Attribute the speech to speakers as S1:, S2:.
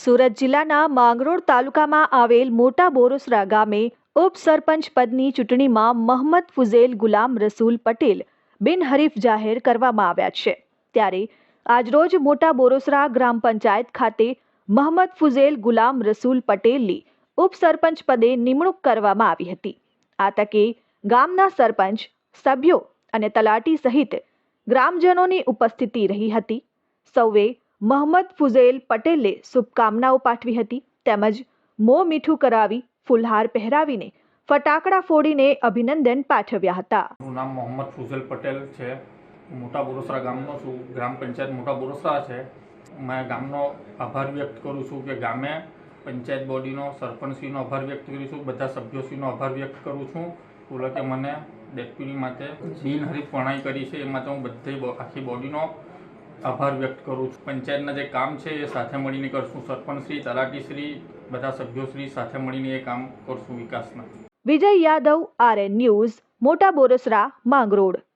S1: સુરત જિલ્લાના માંગરોળ તાલુકામાં આવેલ મોટા બોરોસરા ગામે ઉપસરપંચ પદની ચૂંટણીમાં મહંમદ ફુઝેલ ગુલામ રસૂલ પટેલ બિનહરીફ જાહેર કરવામાં આવ્યા છે. ત્યારે આજરોજ મોટા બોરોસરા ગ્રામ પંચાયત ખાતે મહંમદ ફુઝેલ ગુલામ રસૂલ પટેલની ઉપસરપંચ પદે નિમણૂક કરવામાં આવી હતી. આ તકે ગામના સરપંચ, સભ્યો અને તલાટી સહિત ગ્રામજનોની ઉપસ્થિતિ રહી હતી. સૌએ મહંમદ ફુઝેલ પટેલે શુભકામનાઓ પાઠવી હતી. તેમજ મોં મીઠું કરાવી, ફુલહાર પહેરાવીને ફટાકડા ફોડીને અભિનંદન પાઠવ્યા હતા.
S2: મારું નામ મોહમ્મદ ફુઝેલ પટેલ છે. હું મોટા બોરસરા ગામનો છું. ગ્રામ પંચાયત મોટા બોરસરા છે. મેં ગામનો આભાર વ્યક્ત કરું છું કે ગામે પંચાયત બોડીનો, સરપંચશ્રીનો આભાર વ્યક્ત કરું છું. બધા સભ્યોશ્રીનો આભાર વ્યક્ત કરું છું. બોલો કે મને ડેપ્યુટી માટે બિનહરીફ વણાઈ કરી છે. એ માટે હું બધી આખી બોડીનો આભાર વ્યક્ત કરું છું. પંચાયતના જે કામ છે એ સાથે મળીને કરશું. સરપંચશ્રી, તલાટીશ્રી, બધા સભ્યોશ્રી સાથે મળીને એ કામ કરશું વિકાસના.
S1: વિજય યાદવ, આરએન ન્યૂઝ, મોટા બોરસરા, માંગરોળ.